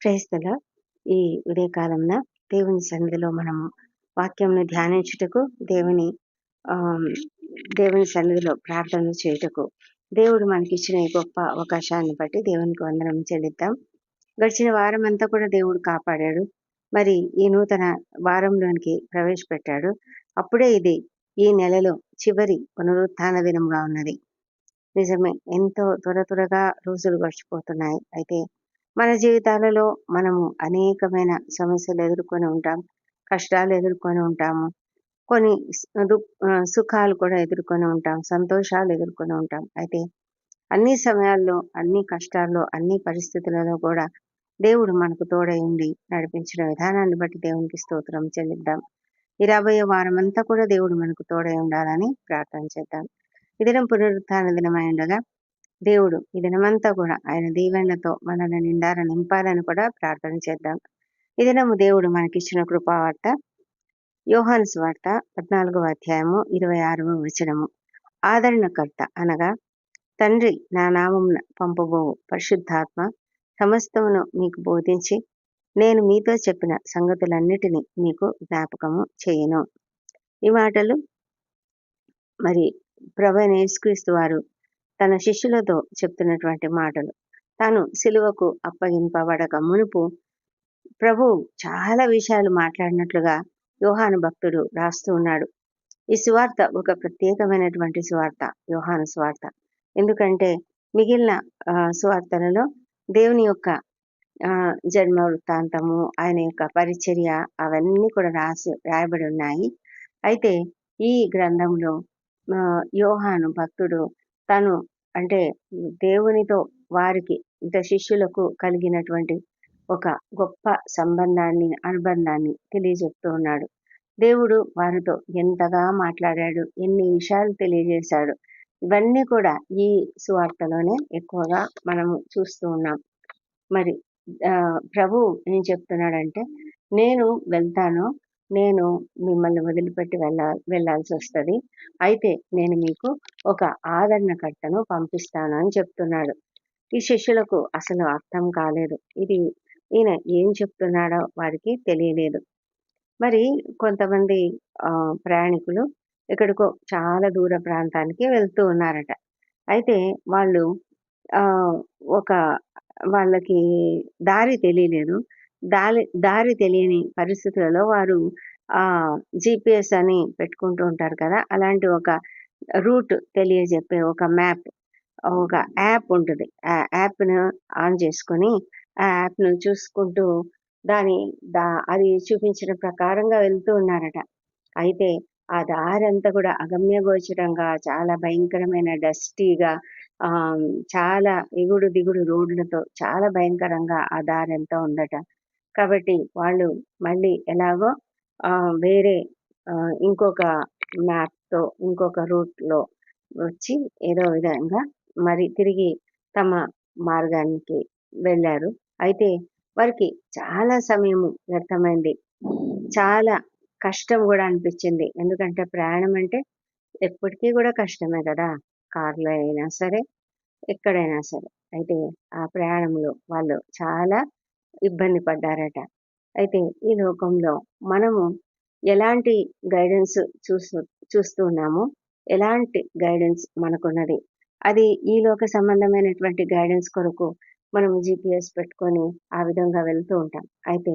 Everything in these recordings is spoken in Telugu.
క్రైస్తల ఈ ఉదయకాలంన దేవుని సన్నిధిలో మనము వాక్యంను ధ్యానించుటకు దేవుని ఆ దేవుని సన్నిధిలో ప్రార్థన చేయుటకు దేవుడు మనకిచ్చిన ఈ గొప్ప అవకాశాన్ని బట్టి దేవునికి వందనం చెల్లిద్దాం. గడిచిన వారం అంతా కూడా దేవుడు కాపాడాడు. మరి ఈ నూతన వారంలోనికి ప్రవేశపెట్టాడు. అప్పుడే ఇది ఈ నెలలో చివరి పునరుత్థాన దినంగా ఉన్నది. నిజమే ఎంతో త్వర త్వరగా రోజులు గడిచిపోతున్నాయి. అయితే మన జీవితాలలో మనము అనేకమైన సమస్యలు ఎదుర్కొని ఉంటాం కష్టాలు ఎదుర్కొని ఉంటాము కొన్ని దు- సుఖాలు కూడా ఎదుర్కొని ఉంటాం సంతోషాలు ఎదుర్కొని ఉంటాం. అయితే అన్ని సమయాల్లో అన్ని కష్టాల్లో అన్ని పరిస్థితులలో కూడా దేవుడు మనకు తోడై ఉండి నడిపించిన విధానాన్ని బట్టి దేవునికి స్తోత్రం చెల్లిద్దాం. ఈ రాబోయే వారం అంతా కూడా దేవుడు మనకు తోడై ఉండాలని ప్రార్థన చేద్దాం. ఈ దినం పునరుత్థాన దినమై ఉండగా దేవుడు ఈ దినమంతా కూడా ఆయన దీవెనలతో మనల్ని నిండార నింపాలని కూడా ప్రార్థన చేద్దాం. ఈ దినము దేవుడు మనకిచ్చిన కృపావార్త యోహాను స్వార్త పద్నాలుగవ అధ్యాయము ఇరవై ఆరవ వచనము. ఆదరణకర్త అనగా తండ్రి నా నామమున పంపబోవు పరిశుద్ధాత్మ సమస్తమును మీకు బోధించి నేను మీతో చెప్పిన సంగతులన్నిటినీ మీకు జ్ఞాపకము చేయను. ఈ మాటలు మరి ప్రభు యేసుక్రీస్తు వారు తన శిష్యులతో చెప్తున్నటువంటి మాటలు. తాను సిలువకు అప్పగింపబడక మునుపు ప్రభు చాలా విషయాలు మాట్లాడినట్లుగా యోహాను భక్తుడు రాస్తూ ఉన్నాడు. ఈ సువార్త ఒక ప్రత్యేకమైనటువంటి సువార్త యోహాను సువార్త. ఎందుకంటే మిగిలిన సువార్తలలో దేవుని యొక్క ఆ, జన్మ వృత్తాంతము ఆయన యొక్క పరిచర్య అవన్నీ కూడా రాసి రాయబడి ఉన్నాయి. అయితే ఈ గ్రంథంలో యోహాను భక్తుడు తను అంటే దేవునితో వారికి శిష్యులకు కలిగినటువంటి ఒక గొప్ప సంబంధాన్ని అనుబంధాన్ని తెలియజెప్తూ ఉన్నాడు. దేవుడు వారితో ఎంతగా మాట్లాడాడు ఎన్ని విషయాలు తెలియజేశాడు ఇవన్నీ కూడా ఈ సువార్తలోనే ఎక్కువగా మనము చూస్తూ ఉన్నాం. మరి ప్రభు ఏం చెప్తున్నాడంటే నేను వెళ్తాను నేను మిమ్మల్ని వదిలిపెట్టి వెళ్ళ వెళ్ళాల్సి వస్తుంది. అయితే నేను మీకు ఒక ఆదరణకర్తను పంపిస్తాను అని చెప్తున్నాడు. ఈ శిష్యులకు అసలు అర్థం కాలేదు. ఇది ఈయన ఏం చెప్తున్నాడో వారికి తెలియలేదు. మరి కొంతమంది ఆ, ప్రయాణికులు ఎక్కడికో చాలా దూర ప్రాంతానికి వెళ్తూ ఉన్నారట. అయితే వాళ్ళు ఆ ఒక వాళ్ళకి దారి తెలియలేదు. దారి దారి తెలియని పరిస్థితులలో వారు ఆ జిపిఎస్ అని పెట్టుకుంటూ ఉంటారు కదా. అలాంటి ఒక రూట్ తెలియజెప్పే ఒక మ్యాప్ ఒక యాప్ ఉంటుంది. ఆ యాప్ను ఆన్ చేసుకొని ఆ యాప్ను చూసుకుంటూ దాని దా అది చూపించిన ప్రకారంగా వెళ్తూ ఉన్నారట. అయితే ఆ దారి అంతా కూడా అగమ్య గోచరంగా చాలా భయంకరమైన డస్టీగా ఆ చాలా ఎగుడు దిగుడు రోడ్లతో చాలా భయంకరంగా ఆ దారి అంతా ఉందట. కాబట్టి వాళ్ళు మళ్ళీ ఎలాగో వేరే ఇంకొక మ్యాప్తో ఇంకొక రూట్లో వచ్చి ఏదో విధంగా మరి తిరిగి తమ మార్గానికి వెళ్ళారు. అయితే వారికి చాలా సమయం వ్యర్థమైంది. చాలా కష్టం కూడా అనిపించింది. ఎందుకంటే ప్రయాణం అంటే ఎప్పటికీ కూడా కష్టమే కదా. కార్లో అయినా సరే ఎక్కడైనా సరే. అయితే ఆ ప్రయాణంలో వాళ్ళు చాలా ఇబ్బంది పడ్డారట. అయితే ఈ లోకంలో మనము ఎలాంటి గైడెన్స్ చూస్తూ చూస్తూ ఎలాంటి గైడెన్స్ మనకున్నది? అది ఈ లోక సంబంధమైనటువంటి గైడెన్స్ కొరకు మనం జిపిఎస్ పెట్టుకొని ఆ విధంగా వెళ్తూ ఉంటాం. అయితే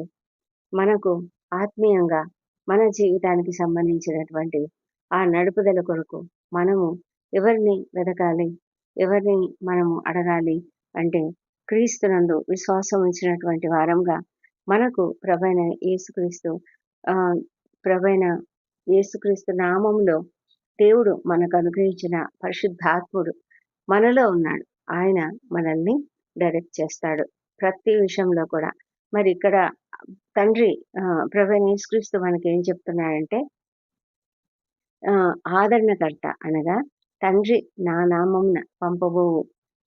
మనకు ఆత్మీయంగా మన జీవితానికి సంబంధించినటువంటి ఆ నడుపుదల కొరకు మనము ఎవరిని వెతకాలి? ఎవరిని మనము అడగాలి? అంటే క్రీస్తునందు విశ్వాసం ఉంచినటువంటి వారంగా మనకు ప్రభైన యేసుక్రీస్తు ఆ ప్రభైన యేసుక్రీస్తు నామంలో దేవుడు మనకు అనుగ్రహించిన పరిశుద్ధాత్ముడు మనలో ఉన్నాడు. ఆయన మనల్ని డైరెక్ట్ చేస్తాడు ప్రతి విషయంలో కూడా. మరి ఇక్కడ తండ్రి ప్రభైన యేసుక్రీస్తు మనకి ఏం చెప్తున్నాడంటే ఆదరణకర్త అనగా తండ్రి నా నామంన పంపబోవు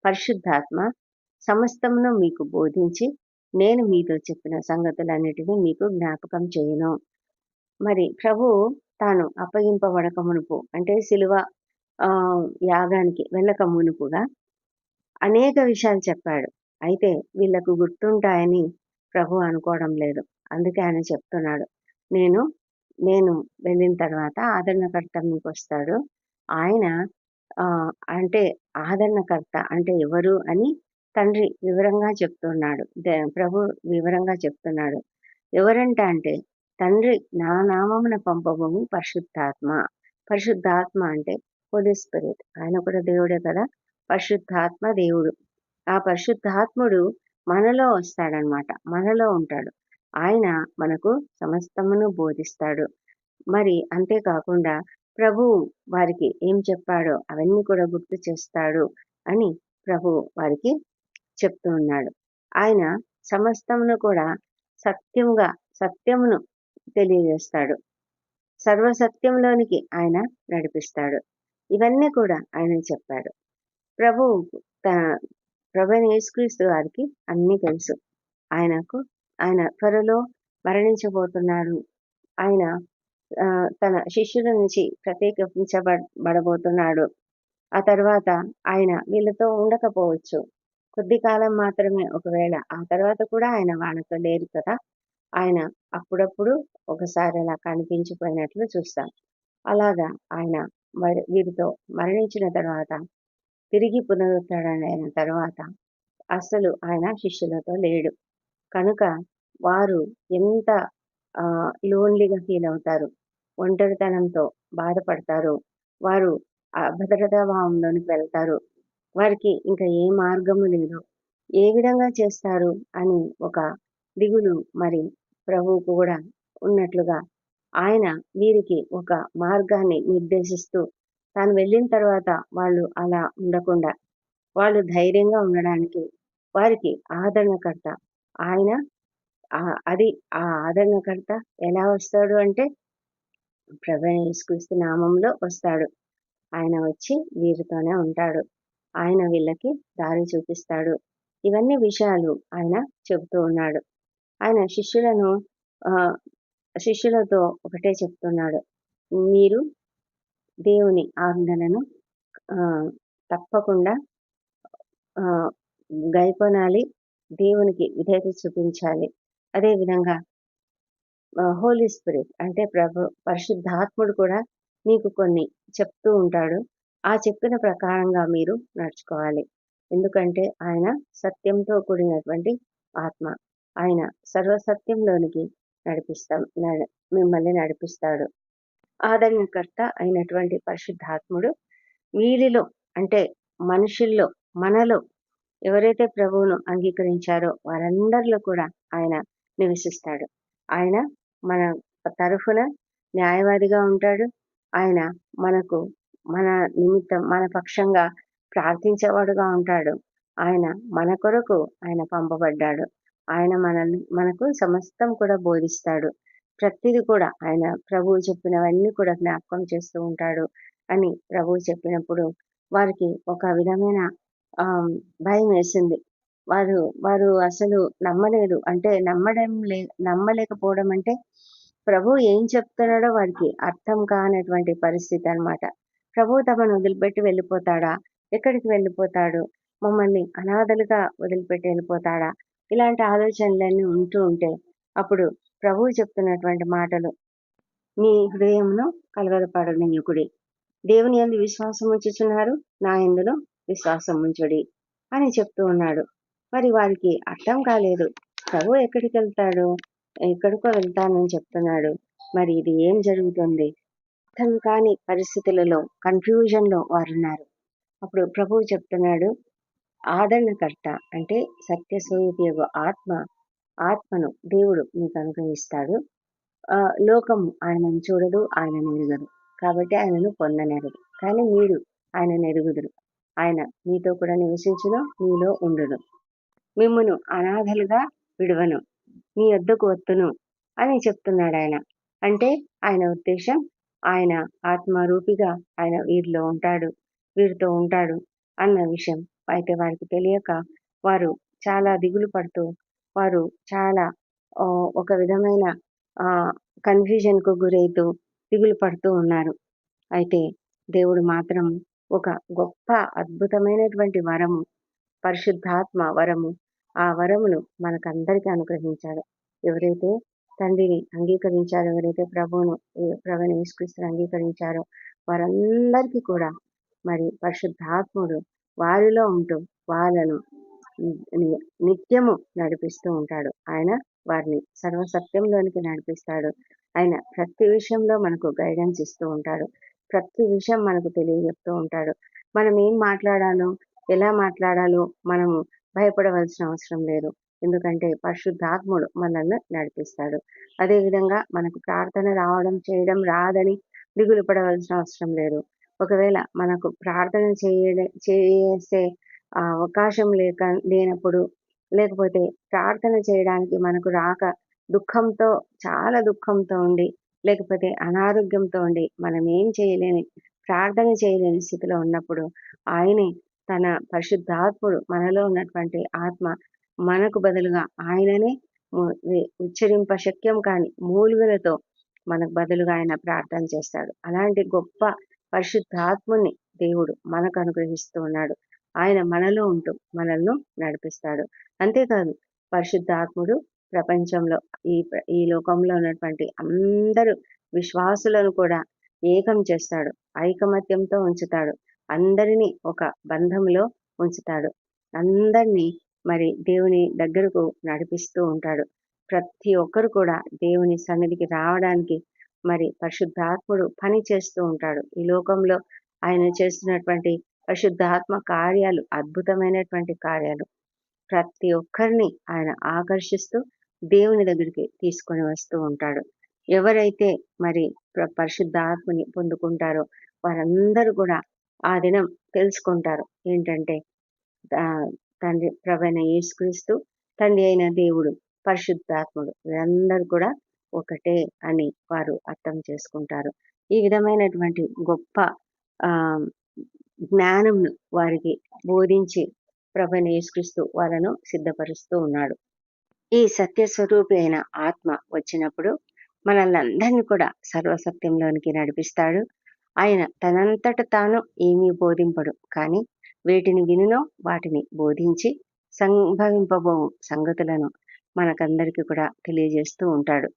పరిశుద్ధాత్మ సమస్తమును మీకు బోధించి నేను మీతో చెప్పిన సంగతులన్నిటినీ మీకు జ్ఞాపకం చేయను. మరి ప్రభు తాను అప్పగింపబడక మునుపు అంటే శిలువ యాగానికి వెళ్ళక మునుపుగా అనేక విషయాలు చెప్పాడు. అయితే వీళ్ళకు గుర్తుంటాయని ప్రభు అనుకోవడం లేదు. అందుకే ఆయన చెప్తున్నాడు. నేను నేను వెళ్ళిన తర్వాత ఆదరణకర్త మీకు వస్తాడు. ఆయన అంటే ఆదరణకర్త అంటే ఎవరు అని తండ్రి వివరంగా చెప్తున్నాడు. దే- ప్రభు వివరంగా చెప్తున్నాడు. ఎవరంట అంటే తండ్రి నా నామమున పంపబోము పరిశుద్ధాత్మ. పరిశుద్ధాత్మ అంటే హోలీ స్పిరిట్ ఆయన కూడా దేవుడే కదా? పరిశుద్ధాత్మ దేవుడు. ఆ పరిశుద్ధాత్ముడు మనలో వస్తాడనమాట మనలో ఉంటాడు. ఆయన మనకు సమస్తమును బోధిస్తాడు. మరి అంతేకాకుండా ప్రభు వారికి ఏం చెప్పాడో అవన్నీ కూడా గుర్తు చేస్తాడు అని ప్రభు వారికి చెప్తూ ఉన్నాడు. ఆయన సమస్తమును కూడా సత్యముగా సత్యమును తెలియజేస్తాడు. సర్వసత్యంలోనికి ఆయన నడిపిస్తాడు. ఇవన్నీ కూడా ఆయన చెప్పాడు. ప్రభు తన ప్రభుని యేసుక్రీస్తు వారికి అన్నీ తెలుసు. ఆయనకు ఆయన త్వరలో మరణించబోతున్నాడు ఆయన తన శిష్యుల నుంచి ప్రత్యేకించబడబోతున్నాడు ఆ తర్వాత ఆయన వీళ్ళతో ఉండకపోవచ్చు. కొద్ది కాలం మాత్రమే ఒకవేళ. ఆ తర్వాత కూడా ఆయన వాళ్ళతో లేరు కదా. ఆయన అప్పుడప్పుడు ఒకసారి అలా కనిపించిపోయినట్లు చూస్తాం. అలాగా ఆయన మరి వీరితో మరణించిన తర్వాత తిరిగి పునరుద్ధరణైన తర్వాత అసలు ఆయన శిష్యులతో లేడు. కనుక వారు ఎంత లోన్లీగా ఫీల్ అవుతారు ఒంటరితనంతో బాధపడతారు వారు అభద్రతా భావంలోనికి వెళ్తారు వారికి ఇంకా ఏ మార్గము లేదు. ఏ విధంగా చేస్తారు? అని ఒక దిగులు మరి ప్రభువుకు కూడా ఉన్నట్లుగా ఆయన వీరికి ఒక మార్గాన్ని నిర్దేశిస్తూ తాను వెళ్ళిన తర్వాత వాళ్ళు అలా ఉండకుండా వాళ్ళు ధైర్యంగా ఉండడానికి వారికి ఆదరణకర్త ఆయన. అది ఆ ఆదరణకర్త ఎలా వస్తాడు అంటే ప్రభు యేసుక్రీస్తు నామంలో వస్తాడు. ఆయన వచ్చి వీరితోనే ఉంటాడు. ఆయన వీళ్ళకి దారి చూపిస్తాడు. ఇవన్నీ విషయాలు ఆయన చెబుతూ ఉన్నాడు. ఆయన శిష్యులను శిష్యులతో ఒకటే చెప్తున్నాడు. మీరు దేవుని ఆజ్ఞలను తప్పకుండా గైపొనాలి గైకొనాలి దేవునికి విధేయత చూపించాలి. అదేవిధంగా హోలీ స్పిరిట్ అంటే ప్రభు పరిశుద్ధాత్ముడు కూడా మీకు కొన్ని చెప్తూ ఉంటాడు. ఆ చెప్పిన ప్రకారంగా మీరు నడుచుకోవాలి. ఎందుకంటే ఆయన సత్యంతో కూడినటువంటి ఆత్మ. ఆయన సర్వసత్యంలోనికి నడిపిస్తాం మిమ్మల్ని నడిపిస్తాడు. ఆదరణకర్త అయినటువంటి పరిశుద్ధాత్ముడు వీరిలో అంటే మనుషుల్లో మనలో ఎవరైతే ప్రభువును అంగీకరించారో వారందరిలో కూడా ఆయన నివసిస్తాడు. ఆయన మన తరఫున న్యాయవాదిగా ఉంటాడు. ఆయన మనకు మన నిమిత్తం మన పక్షంగా ప్రార్థించేవాడుగా ఉంటాడు. ఆయన మన కొరకు ఆయన పంపబడ్డాడు. ఆయన మనల్ని మనకు సమస్తం కూడా బోధిస్తాడు. ప్రతిది కూడా ఆయన ప్రభువు చెప్పినవన్నీ కూడా జ్ఞాపకం చేస్తూ ఉంటాడు అని ప్రభువు చెప్పినప్పుడు వారికి ఒక విధమైన భయం వేసింది. వారు వారు అసలు నమ్మలేదు. అంటే నమ్మడం లే నమ్మలేకపోవడం అంటే ప్రభు ఏం చెప్తున్నాడో వారికి అర్థం కానటువంటి పరిస్థితి అన్నమాట. ప్రభు తమను వదిలిపెట్టి వెళ్ళిపోతాడా? ఎక్కడికి వెళ్ళిపోతాడు? మమ్మల్ని అనాథలుగా వదిలిపెట్టి వెళ్ళిపోతాడా? ఇలాంటి ఆలోచనలన్నీ ఉంటూ ఉంటే అప్పుడు ప్రభువు చెప్తున్నటువంటి మాటలు మీ హృదయమును కలవరపడనీయుకుడి దేవుని ఎందు విశ్వాసం ఉంచుచున్నారు నా ఎందులో విశ్వాసం ఉంచుడి అని చెప్తూ ఉన్నాడు. మరి వారికి అర్థం కాలేదు. ప్రభు ఎక్కడికి వెళ్తాడు? ఎక్కడికో వెళ్తానని చెప్తున్నాడు. మరి ఇది ఏం జరుగుతుంది? అర్థం కాని పరిస్థితులలో కన్ఫ్యూజన్లో వారున్నారు. వారు ఉన్నారు అప్పుడు ప్రభువు చెప్తున్నాడు ఆదరణకర్త అంటే సత్య స్వరూపియగు ఆత్మ ఆత్మను దేవుడు మీకు అనుగ్రహిస్తాడు. లోకం ఆయనను చూడదు ఆయనను ఎరుగదు కాబట్టి ఆయనను పొందనెరదు కానీ మీరు ఆయనను ఎరుగుదురు ఆయన మీతో కూడా నివసించును మీలో ఉండును. మిమ్మను అనాథలుగా విడవను మీ వద్దకు వత్తును అని చెప్తున్నాడు ఆయన అంటే ఆయన ఉద్దేశం ఆయన ఆత్మరూపిగా ఆయన వీరిలో ఉంటాడు వీరితో ఉంటాడు అన్న విషయం అయితే వారికి తెలియక వారు చాలా దిగులు పడుతూ వారు చాలా ఒక విధమైన కన్ఫ్యూజన్కు గురైతూ దిగులు పడుతూ ఉన్నారు. అయితే దేవుడు మాత్రం ఒక గొప్ప అద్భుతమైనటువంటి వరము పరిశుద్ధాత్మ వరము ఆ వరమును మనకందరికీ అనుగ్రహించాడు. ఎవరైతే తండ్రిని అంగీకరించారు. ఎవరైతే ప్రభువును ప్రభుని యేసుక్రీస్తుని అంగీకరించారో వారందరికీ కూడా మరి పరిశుద్ధాత్ముడు వారిలో ఉంటూ వాళ్ళను నిత్యము నడిపిస్తూ ఉంటాడు. ఆయన వారిని సర్వసత్యంలోనికి నడిపిస్తాడు. ఆయన ప్రతి విషయంలో మనకు గైడెన్స్ ఇస్తూ ఉంటాడు. ప్రతి విషయం మనకు తెలియజెప్తూ ఉంటాడు. మనం ఏం మాట్లాడాలో ఎలా మాట్లాడాలో మనము భయపడవలసిన అవసరం లేదు. ఎందుకంటే పరిశుద్ధాత్ముడు మనల్ని నడిపిస్తాడు. అదేవిధంగా మనకు ప్రార్థన రావడం చేయడం రాదని దిగులు పడవలసిన అవసరం లేదు. ఒకవేళ మనకు ప్రార్థన చేయ చేసే అవకాశం లేక లేనప్పుడు లేకపోతే ప్రార్థన చేయడానికి మనకు రాక దుఃఖంతో చాలా దుఃఖంతో ఉండి లేకపోతే అనారోగ్యంతో ఉండి మనం ఏం చేయలేని ప్రార్థన చేయలేని స్థితిలో ఉన్నప్పుడు ఆయనే తన పరిశుద్ధాత్ముడు మనలో ఉన్నటువంటి ఆత్మ మనకు బదులుగా ఆయననే ఉచ్చరింప శక్యం కాని మూలుగులతో మనకు బదులుగా ఆయన ప్రార్థన చేస్తాడు. అలాంటి గొప్ప పరిశుద్ధాత్ముని దేవుడు మనకు అనుగ్రహిస్తూ ఉన్నాడు. ఆయన మనలో ఉంటూ మనల్ని నడిపిస్తాడు. అంతేకాదు పరిశుద్ధాత్ముడు ప్రపంచంలో ఈ ఈ లోకంలో ఉన్నటువంటి అందరూ విశ్వాసులను కూడా ఏకం చేస్తాడు. ఐకమత్యంతో ఉంచుతాడు. అందరినీ ఒక బంధంలో ఉంచుతాడు. అందరినీ మరి దేవుని దగ్గరకు నడిపిస్తూ ఉంటాడు. ప్రతి ఒక్కరు కూడా దేవుని సన్నిధికి రావడానికి మరి పరిశుద్ధాత్ముడు పని చేస్తూ ఉంటాడు. ఈ లోకంలో ఆయన చేస్తున్నటువంటి పరిశుద్ధాత్మ కార్యాలు అద్భుతమైనటువంటి కార్యాలు. ప్రతి ఒక్కరిని ఆయన ఆకర్షిస్తూ దేవుని దగ్గరికి తీసుకొని వస్తూ ఉంటాడు. ఎవరైతే మరి పరిశుద్ధాత్మని పొందుకుంటారో వారందరూ కూడా ఆ దినం తెలుసుకుంటారు. ఏంటంటే తండ్రి ప్రభైన యేసుక్రీస్తు తండ్రి అయిన దేవుడు పరిశుద్ధాత్ముడు. వీరందరూ కూడా ఒకటే అని వారు అర్థం చేసుకుంటారు. ఈ విధమైనటువంటి గొప్ప ఆ జ్ఞానంను వారికి బోధించి ప్రభైన యేసుక్రీస్తు వాళ్ళను సిద్ధపరుస్తూ ఉన్నాడు. ఈ సత్య స్వరూపి అయిన ఆత్మ వచ్చినప్పుడు మనల్ని అందరినీ కూడా సర్వసత్యంలోనికి నడిపిస్తాడు. ఆయన తనంతట తాను ఏమీ బోధింపడు కానీ వీటిని వినునో వాటిని బోధించి సంభవింపబో సంగతులను మనకందరికీ కూడా తెలియజేస్తూ ఉంటాడు.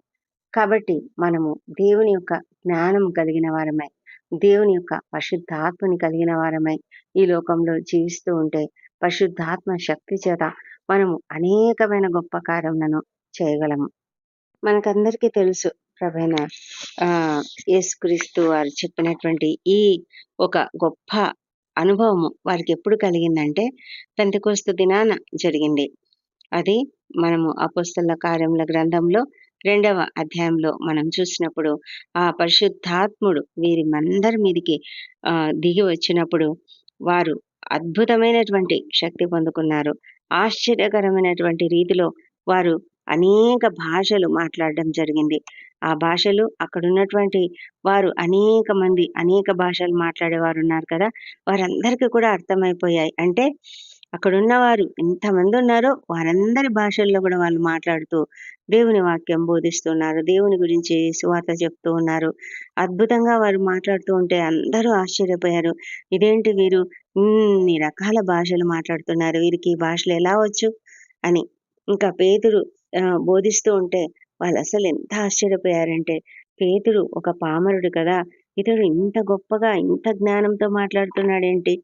కాబట్టి మనము దేవుని యొక్క జ్ఞానం కలిగిన వారమై దేవుని యొక్క పరిశుద్ధాత్మని కలిగిన వారమై ఈ లోకంలో జీవిస్తూ ఉంటే పరిశుద్ధాత్మ శక్తి చేత మనము అనేకమైన గొప్ప కార్యములను చేయగలము. మనకందరికీ తెలుసు ప్రభైన ఆ యేసుక్రీస్తు వారు చెప్పినటువంటి ఈ ఒక గొప్ప అనుభవము వారికి ఎప్పుడు కలిగిందంటే పెంతకోస్తు దినాన జరిగింది. అది మనము అపుస్తల కార్యముల గ్రంథంలో రెండవ అధ్యాయంలో మనం చూసినప్పుడు ఆ పరిశుద్ధాత్ముడు వీరి మందరి మీదికి ఆ దిగి వచ్చినప్పుడు వారు అద్భుతమైనటువంటి శక్తి పొందుకున్నారు. ఆశ్చర్యకరమైనటువంటి రీతిలో వారు అనేక భాషలు మాట్లాడడం జరిగింది. ఆ భాషలు అక్కడ ఉన్నటువంటి వారు అనేక మంది అనేక భాషలు మాట్లాడేవారు ఉన్నారు కదా! వారందరికీ కూడా అర్థమైపోయాయి. అంటే అక్కడ ఉన్నవారు ఎంతమంది ఉన్నారో వారందరి భాషల్లో కూడా వాళ్ళు మాట్లాడుతూ దేవుని వాక్యం బోధిస్తున్నారు. దేవుని గురించి సువార్త చెప్తూ ఉన్నారు. అద్భుతంగా వారు మాట్లాడుతూ ఉంటే అందరూ ఆశ్చర్యపోయారు. ఇదేంటి వీరు? ఇన్ని రకాల భాషలు మాట్లాడుతున్నారు. వీరికి ఈ భాషలు ఎలా వచ్చు? అని. ఇంకా పేతురు బోధిస్తూ ఉంటే వాళ్ళు అసలు ఎంత ఆశ్చర్యపోయారంటే పేతుడు ఒక పామరుడు కదా ఇతడు ఇంత గొప్పగా ఇంత జ్ఞానంతో మాట్లాడుతున్నాడేంటి?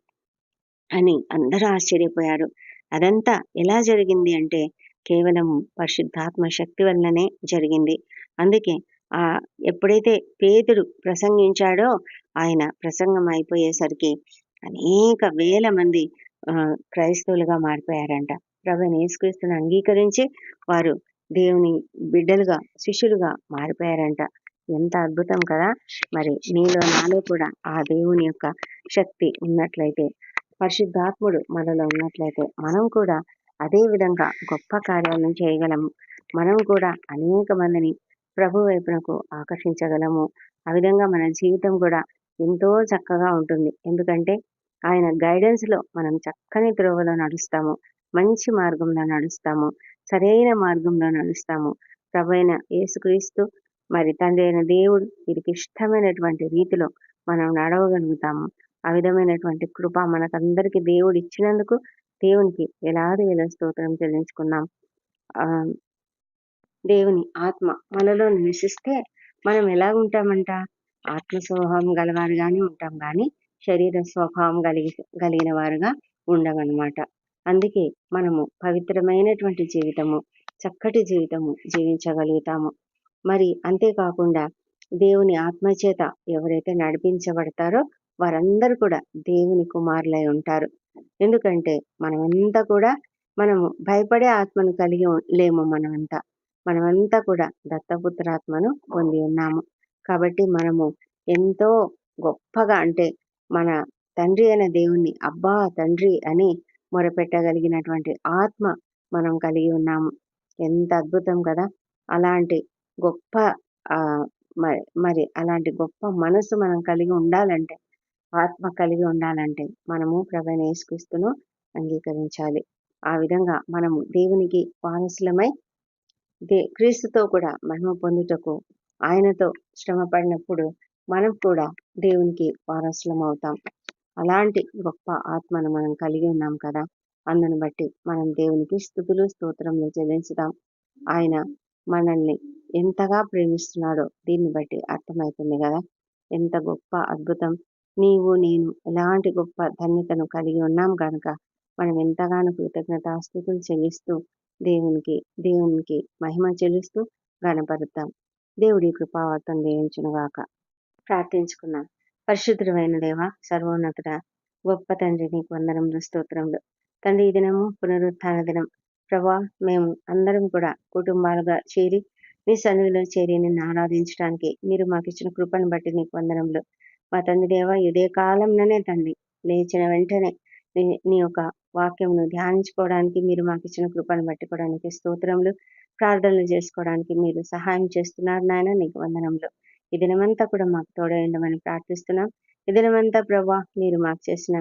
అని అందరూ ఆశ్చర్యపోయారు. అదంతా ఎలా జరిగింది అంటే కేవలం పరిశుద్ధాత్మ శక్తి వల్లనే జరిగింది. అందుకే ఆ ఎప్పుడైతే పేతుడు ప్రసంగించాడో ఆయన ప్రసంగం అయిపోయేసరికి అనేక వేల మంది క్రైస్తవులుగా మారిపోయారంట. ప్రభుని యేసుక్రీస్తుని అంగీకరించి వారు దేవుని బిడ్డలుగా శిష్యులుగా మారిపోయారంట. ఎంత అద్భుతం కదా! మరి నీలో నాలో కూడా ఆ దేవుని యొక్క శక్తి ఉన్నట్లయితే పరిశుద్ధాత్ముడు మనలో ఉన్నట్లయితే మనం కూడా అదే విధంగా గొప్ప కార్యాలను చేయగలము. మనం కూడా అనేక మందిని ప్రభు వైపునకు ఆకర్షించగలము. ఆ విధంగా మన జీవితం కూడా ఎంతో చక్కగా ఉంటుంది. ఎందుకంటే ఆయన గైడెన్స్లో మనం చక్కని త్రోవలో నడుస్తాము. మంచి మార్గంలో నడుస్తాము. సరైన మార్గంలో నడుస్తాము. ప్రభైన యేసుక్రీస్తు మరి తండ్రి అయిన దేవుడు వీరికి ఇష్టమైనటువంటి రీతిలో మనం నడవగలుగుతాము. ఆ విధమైనటువంటి కృప మనకందరికి దేవుడు ఇచ్చినందుకు దేవునికి ఎలాది వేల స్తోత్రం చెల్లించుకుందాం. ఆ దేవుని ఆత్మ మనలో నివసిస్తే మనం ఎలా ఉంటామంట? ఆత్మ స్వభావం గలవారుగానే ఉంటాం కానీ శరీర స్వభావం కలిగి కలిగిన వారుగా ఉండమన్నమాట. అందుకే మనము పవిత్రమైనటువంటి జీవితము చక్కటి జీవితము జీవించగలుగుతాము. మరి అంతేకాకుండా దేవుని ఆత్మచేత ఎవరైతే నడిపించబడతారో వారందరూ కూడా దేవుని కుమారులై ఉంటారు. ఎందుకంటే మనమంతా కూడా మనము భయపడే ఆత్మను కలిగి లేము మనమంతా. మనమంతా కూడా దత్తపుత్రాత్మను పొంది ఉన్నాము. కాబట్టి మనము ఎంతో గొప్పగా అంటే మన తండ్రి అయిన దేవుణ్ణి అబ్బా తండ్రి అని మొరపెట్టగలిగినటువంటి ఆత్మ మనం కలిగి ఉన్నాము. ఎంత అద్భుతం కదా! అలాంటి గొప్ప మరి అలాంటి గొప్ప మనసు మనం కలిగి ఉండాలంటే ఆత్మ కలిగి ఉండాలంటే మనము ప్రభనేసుక్రీస్తును అంగీకరించాలి. ఆ విధంగా మనము దేవునికి వారసులమై దే క్రీస్తుతో కూడా మహిమ పొందుటకు ఆయనతో శ్రమ పడినప్పుడు మనం కూడా దేవునికి వారసులం అవుతాం అలాంటి గొప్ప ఆత్మను మనం కలిగి ఉన్నాం కదా. అందును బట్టి మనం దేవునికి స్థుతులు స్తోత్రములు చెల్లించుదాం. ఆయన మనల్ని ఎంతగా ప్రేమిస్తున్నాడో దీన్ని బట్టి అర్థమవుతుంది కదా. ఎంత గొప్ప అద్భుతం. నీవు నేను ఎలాంటి గొప్ప ధన్యతను కలిగి ఉన్నాం కనుక మనం ఎంతగానో కృతజ్ఞత స్థుతులు చెల్లిస్తూ దేవునికి దేవునికి మహిమ చెల్లిస్తూ గణపరుద్దాం దేవుడి కృపావర్తం గాక ప్రార్థించుకున్నాం పరిశుద్ధమైన దేవ సర్వోన్నతుడ గొప్ప తండ్రి నీకు వందనములు స్తోత్రములు. తండ్రి ఈ దినము పునరుత్న దినం. ప్రభా మేము అందరం కూడా కుటుంబాలుగా చేరి నీ సన్నిధిలో చేరి నిన్ను ఆరాధించడానికి మీరు మాకు ఇచ్చిన కృపను బట్టి నీకు వందనములు. మా తండ్రి దేవ ఇదే కాలంలోనే తండ్రి లేచిన వెంటనే నీ యొక్క వాక్యమును ధ్యానించుకోవడానికి మీరు మాకు ఇచ్చిన కృపను పట్టుకోవడానికి స్తోత్రములు. ప్రార్థనలు చేసుకోవడానికి మీరు సహాయం చేస్తున్నారు నాయన నీకు వందనములు. ఈ దినమంతా కూడా మాకు తోడేయండమని ప్రార్థిస్తున్నాం. ఈ దినమంతా ప్రభా మీరు మాకు చేసిన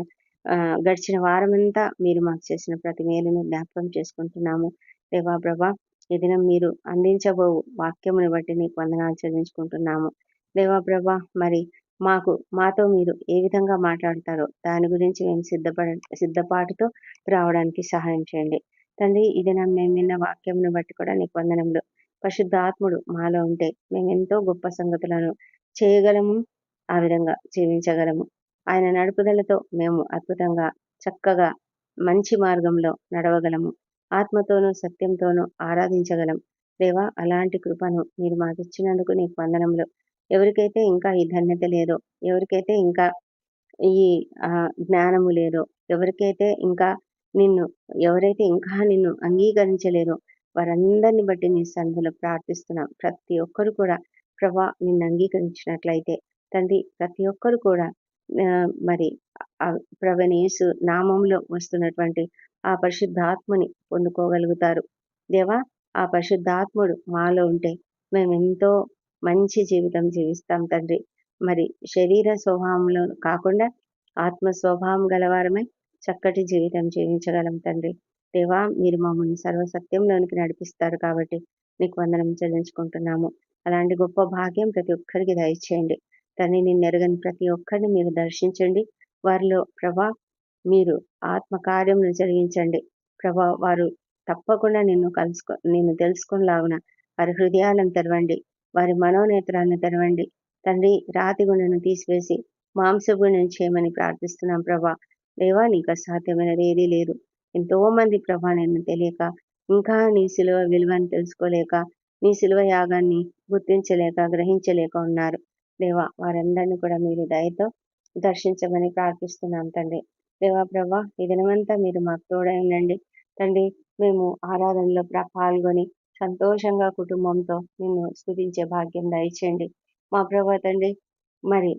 గడిచిన వారమంతా మీరు మాకు చేసిన ప్రతి మేలును జ్ఞాపకం చేసుకుంటున్నాము. దేవా ప్రభా ఈ దినం మీరు అందించబో వాక్యముని బట్టి నీకు వందనాలు చెల్లించుకుంటున్నాము. దేవా ప్రభా మరి మాకు మాతో మీరు ఏ విధంగా మాట్లాడతారో దాని గురించి మేము సిద్ధపడ సిద్ధపాటుతో రావడానికి సహాయం చేయండి. తండ్రి ఇది మేము విన్న వాక్యంను బట్టి కూడా నీకు వందనములు పరిశుద్ధాత్ముడు మాలో ఉంటే మేము ఎంతో గొప్ప సంగతులను చేయగలము ఆ విధంగా జీవించగలము. ఆయన నడుపుదలతో మేము అద్భుతంగా చక్కగా మంచి మార్గంలో నడవగలము. ఆత్మతోనూ సత్యంతోనూ ఆరాధించగలం. దేవా అలాంటి కృపను మీరు మాకిచ్చినందుకు నీకు వందనములు. ఎవరికైతే ఇంకా ఈ ధన్యత లేదో ఎవరికైతే ఇంకా ఈ జ్ఞానము లేదో ఎవరికైతే ఇంకా నిన్ను ఎవరైతే ఇంకా నిన్ను అంగీకరించలేదో వారందరిని బట్టి నీ సందులో ప్రార్థిస్తున్నాం. ప్రతి ఒక్కరు కూడా ప్రభా నిన్ను అంగీకరించినట్లయితే తండ్రి ప్రతి ఒక్కరు కూడా మరి ప్రవణేసు నామంలో వస్తున్నటువంటి ఆ పరిశుద్ధాత్మని పొందుకోగలుగుతారు. దేవా ఆ పరిశుద్ధాత్ముడు మాలో ఉంటే మేము ఎంతో మంచి జీవితం జీవిస్తాం తండ్రి. మరి శరీర స్వభావంలో కాకుండా ఆత్మ స్వభావం గలవారమై చక్కటి జీవితం జీవించగలం తండ్రి. దేవా మీరు మమ్మల్ని సర్వసత్యంలోనికి నడిపిస్తారు కాబట్టి మీకు వందనం చెల్లించుకుంటున్నాము. అలాంటి గొప్ప భాగ్యం ప్రతి ఒక్కరికి దయచేయండి. తండ్రి నేను ఎరగని ప్రతి ఒక్కరిని మీరు దర్శించండి. వారిలో ప్రభా మీరు ఆత్మకార్యం జరిగించండి. ప్రభా వారు తప్పకుండా నిన్ను కలుసుకో నిన్ను తెలుసుకునిలాగున వారి హృదయాలను తెరవండి. వారి మనోనేత్రాలను తెరవండి. తండ్రి రాతి గుండెను తీసివేసి మాంసగుండెను చేయమని ప్రార్థిస్తున్నాం ప్రభా. దేవా నీకు అసాధ్యమైనది? ఏదీ లేదు. ఎంతో మంది ప్రభా నేను తెలియక ఇంకా నీ సిలువ విలువను తెలుసుకోలేక నీ సిలువ యాగాన్ని గుర్తించలేక గ్రహించలేక ఉన్నారు. దేవా వారందరినీ కూడా మీరు దయతో దర్శించమని ప్రార్థిస్తున్నాం తండ్రి. దేవా ప్రభా ఈ దినమంతా మీరు మాకు తోడై ఉండండి. తండ్రి మేము ఆరాధనలో పాల్గొని సంతోషంగా కుటుంబంతో నిన్ను స్థుతించే భాగ్యం దయచేయండి. మా ప్రభా తండ్రి మరి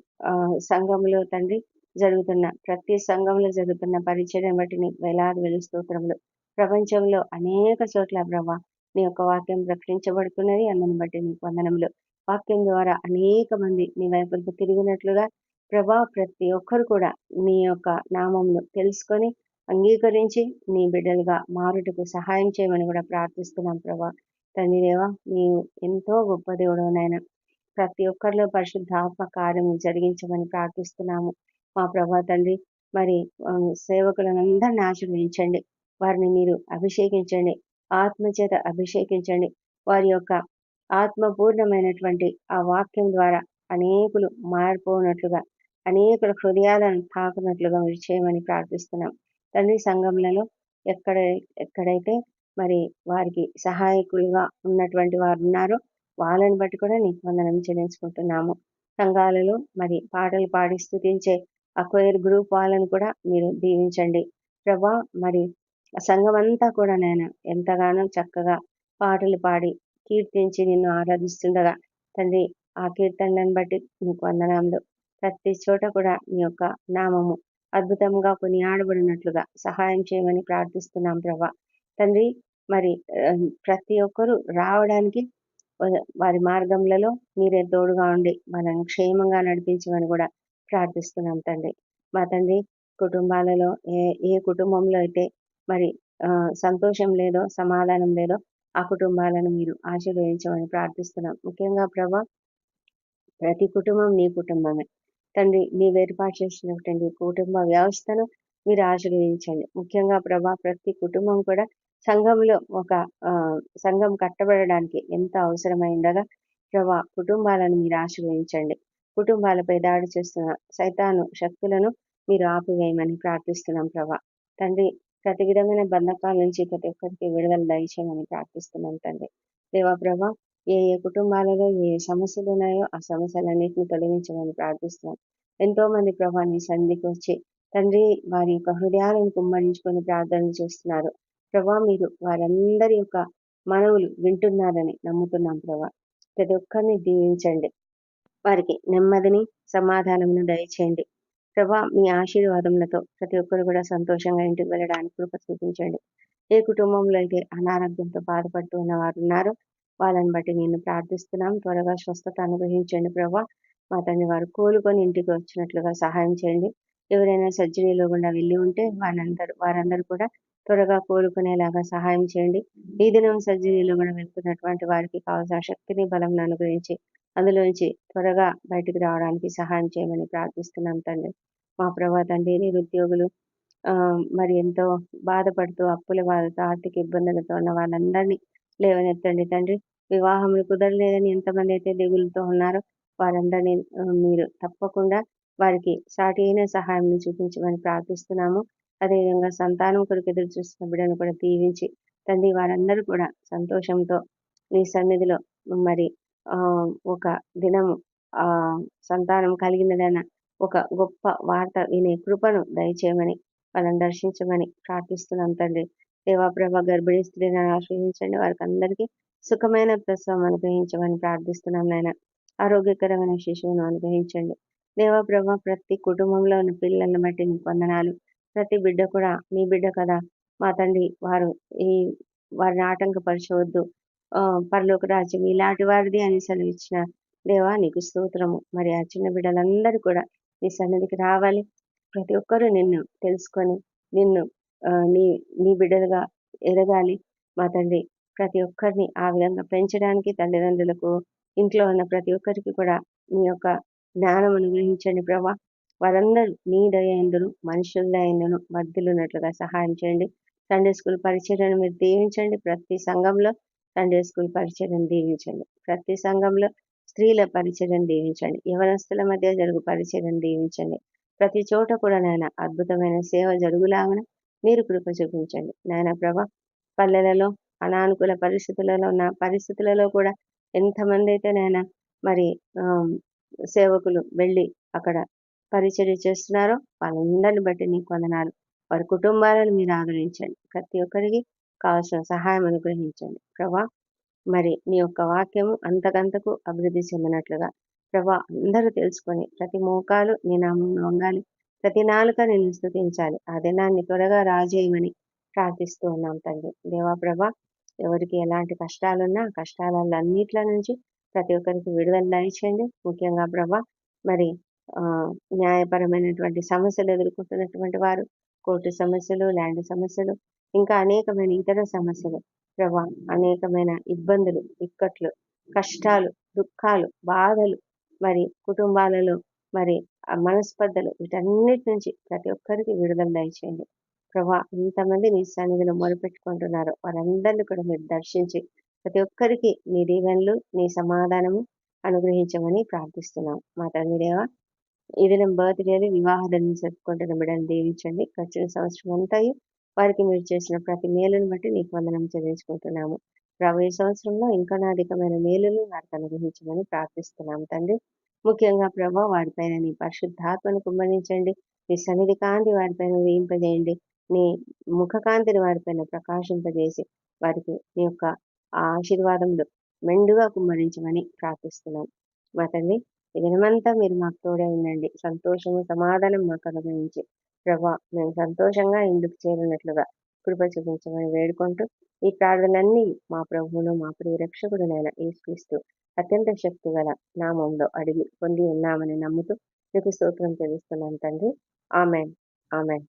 సంఘంలో తండ్రి జరుగుతున్న ప్రతి సంఘంలో జరుగుతున్న పరిచయం బట్టి నీకు వేలాది వెలు స్తోత్రములు. ప్రపంచంలో అనేక చోట్ల ప్రభా నీ యొక్క వాక్యం ప్రకటించబడుతున్నది. అందుని బట్టి నీకు వందనములు. వాక్యం ద్వారా అనేక మంది నీ వైపులకు తిరిగినట్లుగా ప్రభా ప్రతి ఒక్కరు కూడా నీ యొక్క నామంను తెలుసుకొని అంగీకరించి నీ బిడ్డలుగా మారుటకు సహాయం చేయమని కూడా ప్రార్థిస్తున్నాం ప్రభా. తండ్రి దేవా నీవు ఎంతో గొప్ప దేవుడు నాయన. ప్రతి ఒక్కరిలో పరిశుద్ధాత్మ కార్యం జరిగించమని ప్రార్థిస్తున్నాము. మా ప్రభా తండ్రి మరి సేవకులందరిని ఆశీర్వదించండి. వారిని మీరు అభిషేకించండి. ఆత్మచేత అభిషేకించండి. వారి యొక్క ఆత్మపూర్ణమైనటువంటి ఆ వాక్యం ద్వారా అనేకులు మారిపోనట్లుగా అనేకుల హృదయాలను తాకునట్లుగా మీరు చేయమని ప్రార్థిస్తున్నాం. తండ్రి సంఘంలో ఎక్కడ ఎక్కడైతే మరి వారికి సహాయకులుగా ఉన్నటువంటి వారు ఉన్నారో వాళ్ళని బట్టి కూడా నీకు వందనం చెల్లించుకుంటున్నాము. సంఘాలలో మరి పాటలు పాడి స్థుతించే అక్వైర్ గ్రూప్ వాళ్ళని కూడా మీరు దీవించండి. ప్రభా మరి సంఘం అంతా కూడా నేను ఎంతగానో చక్కగా పాటలు పాడి కీర్తించి నిన్ను ఆరాధిస్తుండగా. తండ్రి ఆ కీర్తనలను బట్టి నీకు వందనాములు. ప్రతి చోట కూడా నీ యొక్క నామము అద్భుతంగా కొనియాడబడినట్లుగా సహాయం చేయమని ప్రార్థిస్తున్నాం ప్రభా. తండ్రి మరి ప్రతి ఒక్కరూ రావడానికి వారి మార్గములలో మీరే తోడుగా ఉండి మనల్ని క్షేమంగా నడిపించమని కూడా ప్రార్థిస్తున్నాం తండ్రి. మా తండ్రి కుటుంబాలలో ఏ ఏ కుటుంబంలో అయితే మరి సంతోషం లేదో సమాధానం లేదో ఆ కుటుంబాలను మీరు ఆశీర్వదించమని ప్రార్థిస్తున్నాం. ముఖ్యంగా ప్రభా ప్రతి కుటుంబం నీ కుటుంబమే. తండ్రి నీవు ఏర్పాటు చేసినటువంటి కుటుంబ వ్యవస్థను మీరు ఆశీర్వదించండి. ముఖ్యంగా ప్రభా ప్రతి కుటుంబం కూడా సంఘంలో ఒక సంఘం కట్టబడడానికి ఎంత అవసరమైండగా ప్రభా కుటుంబాలను మీరు ఆశీర్వదించండి. కుటుంబాలపై దాడి చేస్తున్న సైతాను శక్తులను మీరు ఆపివేయమని ప్రార్థిస్తున్నాం ప్రభా. తండ్రి ప్రతి విధమైన బంధకాల నుంచి ప్రతి ఒక్కరికి విడుదల దయచేయమని ప్రార్థిస్తున్నాం తండ్రి. దేవా ప్రభా ఏ ఏ కుటుంబాలలో ఏ సమస్యలు ఉన్నాయో ఆ సమస్యలన్నింటినీ తొలగించమని ప్రార్థిస్తున్నాం. ఎంతో మంది ప్రభా నీ వచ్చి తండ్రి వారి యొక్క హృదయాలను కుమ్మరించుకొని ప్రార్థన చేస్తున్నారు. ప్రభా మీరు వారందరి యొక్క మనవులు వింటున్నారని నమ్ముతున్నాం ప్రభా. ప్రతి ఒక్కరిని దీవించండి. వారికి నెమ్మదిని సమాధానమును దయచేయండి. ప్రభా మీ ఆశీర్వాదములతో ప్రతి ఒక్కరు కూడా సంతోషంగా ఇంటికి వెళ్ళడానికి కృప చూపించండి. ఏ కుటుంబంలో అయితే అనారోగ్యంతో బాధపడుతూ ఉన్న వారు ఉన్నారు వాళ్ళని బట్టి నేను ప్రార్థిస్తున్నాం త్వరగా స్వస్థత అనుగ్రహించండి ప్రభా. మా తండ్రి వారు కోలుకొని ఇంటికి వచ్చినట్లుగా సహాయం చేయండి. ఎవరైనా సర్జరీలో గుండా వెళ్ళి ఉంటే వారందరూ వారందరూ కూడా త్వరగా కోలుకునేలాగా సహాయం చేయండి. ఈ దినం సర్జరీలో కూడా వెళ్తున్నటువంటి వారికి కావాల్సిన శక్తిని బలం అనుగ్రహించి అందులోంచి త్వరగా బయటకు రావడానికి సహాయం చేయమని ప్రార్థిస్తున్నాం తండ్రి. మా ప్రభా తండ్రి నిరుద్యోగులు మరి ఎంతో బాధపడుతూ అప్పుల బాధతో ఆర్థిక ఇబ్బందులతో ఉన్న వాళ్ళందరినీ లేవనెత్తండి తండ్రి. వివాహం కుదరలేదని ఎంతమంది అయితే దిగులుతో ఉన్నారో వారందరినీ మీరు తప్పకుండా వారికి సాటి అయిన సహాయం చూపించమని ప్రార్థిస్తున్నాము. అదేవిధంగా సంతానం కొరకు ఎదురు చూస్తున్న బిడ్డను కూడా దీవించి తండ్రి వారందరూ కూడా సంతోషంతో నీ సన్నిధిలో మరి ఒక దినము ఆ సంతానం కలిగినదన్న ఒక గొప్ప వార్త వినే కృపను దయచేయమని వాళ్ళని దర్శించమని ప్రార్థిస్తున్నాం తండ్రి. దేవాప్రభ గర్భిణీ స్త్రీలను ఆశ్రయించండి. వారికి అందరికీ సుఖమైన ప్రసవం అనుగ్రహించమని ప్రార్థిస్తున్నాం నాయన. ఆరోగ్యకరమైన శిశువును అనుగ్రహించండి. దేవాప్రభ ప్రతి కుటుంబంలో ఉన్న పిల్లలను బట్టి నీకు వందనాలు. ప్రతి బిడ్డ కూడా నీ బిడ్డ కదా మా తండ్రి వారు ఈ వారిని ఆటంకపరచవద్దు. పరలోక రాజ్యం ఇలాంటి వారిది అని సెలవిచ్చిన దేవా నీకు స్తోత్రము. మరి ఆ చిన్న బిడ్డలందరూ కూడా నీ సన్నిధికి రావాలి. ప్రతి ఒక్కరూ నిన్ను తెలుసుకొని నిన్ను నీ నీ బిడ్డలుగా ఎదగాలి. మా తండ్రి ప్రతి ఒక్కరిని ఆ విధంగా పెంచడానికి తల్లిదండ్రులకు ఇంట్లో ఉన్న ప్రతి ఒక్కరికి కూడా నీ యొక్క జ్ఞానం అనుగ్రహించండి ప్రభా. వారందరూ నీ దయ ఎందును మనుషుల దయందును మధ్యలో ఉన్నట్లుగా సహాయం చేయండి. సండే స్కూల్ పరిచర్యను మీరు దీవించండి. ప్రతి సంఘంలో సండే స్కూల్ పరిచయం దీవించండి. ప్రతి సంఘంలో స్త్రీల పరిచయం దీవించండి. యవనస్తుల మధ్య జరుగు పరిచయం దీవించండి. ప్రతి చోట కూడా నాయన అద్భుతమైన సేవ జరుగులాగన మీరు కృప చూపించండి. నాయన ప్రభ పల్లెలలో అనానుకూల పరిస్థితులలో ఉన్న పరిస్థితులలో కూడా ఎంతమంది అయితే నాయన మరి సేవకులు వెళ్ళి అక్కడ పరిచర్య చేస్తున్నారో వాళ్ళందరిని బట్టి నీకు వందనాలు. వారి కుటుంబాలను మీరు ఆదరించండి. ప్రతి ఒక్కరికి కావాల్సిన సహాయం అనుగ్రహించండి. ప్రభా మరి నీ యొక్క వాక్యము అంతకంతకు అభివృద్ధి చెందినట్లుగా ప్రభా అందరూ తెలుసుకొని ప్రతి మోకాలు నీ నామంలో వంగాలి ప్రతి నాలుక నేను స్థుతించాలి. ఆ దినాన్ని త్వరగా రాజేయమని ప్రార్థిస్తూ ఉన్నాం తండ్రి. దేవా ప్రభా ఎవరికి ఎలాంటి కష్టాలున్నా కష్టాలన్నిట్ల నుంచి ప్రతి ఒక్కరికి విడుదల దయచేయండి. ముఖ్యంగా ప్రభా మరి న్యాయపరమైనటువంటి సమస్యలు ఎదుర్కొంటున్నటువంటి వారు కోర్టు సమస్యలు ల్యాండ్ సమస్యలు ఇంకా అనేకమైన ఇతర సమస్యలు ప్రభా అనేకమైన ఇబ్బందులు ఇక్కట్లు కష్టాలు దుఃఖాలు బాధలు మరి కుటుంబాలలో మరి మనస్పర్ధలు వీటన్నిటి నుంచి ప్రతి ఒక్కరికి విడుదల దయచేయండి. ప్రభా ఇంతమంది నీ సన్నిధిలో మొరుపెట్టుకుంటున్నారు. వారందరినీ కూడా మీరు దర్శించి ప్రతి ఒక్కరికి నీ దీవెనలు నీ సమాధానము అనుగ్రహించమని ప్రార్థిస్తున్నాం. మా తండ్రి దేవ ఈ దినం బర్త్డేలు వివాహాలను జరుపుకుంటున్న బిడ్డను దీవించండి. గడిచిన సంవత్సరం అంతా వారికి మీరు చేసిన ప్రతి మేలును బట్టి నీకు వందనం చెల్లించుకుంటున్నాము. రాబోయే సంవత్సరంలో ఇంకా అధికమైన మేలులు వారికి అనుగ్రహించమని ప్రార్థిస్తున్నాము తండ్రి. ముఖ్యంగా ప్రభా వారిపైన నీ పరిశుద్ధాత్మను కుమ్మరించండి. నీ సన్నిధి కాంతి వారిపైన వేయింపజేయండి. నీ ముఖకాంతిని వారిపైన ప్రకాశింపజేసి వారికి నీ యొక్క ఆశీర్వాదములు మెండుగా కుమ్మరించమని ప్రార్థిస్తున్నాం మా తండ్రి దినమంతా మీరు మాకు తోడే ఉండండి. సంతోషము సమాధానం మాకు అనుగ్రహించి ప్రభా మేము సంతోషంగా ఇందుకు చేరినట్లుగా కృప చూపించమని వేడుకుంటూ ఈ ప్రార్థనన్నీ మా ప్రభువును మా ప్రియరక్షకుడునైన రక్షకుడునైన అత్యంత శక్తి గల నామంలో అడిగి పొంది ఉన్నామని నమ్ముతూ మీకు స్తోత్రం తెలుస్తున్నాను తండ్రి. ఆమెన్. ఆమెన్.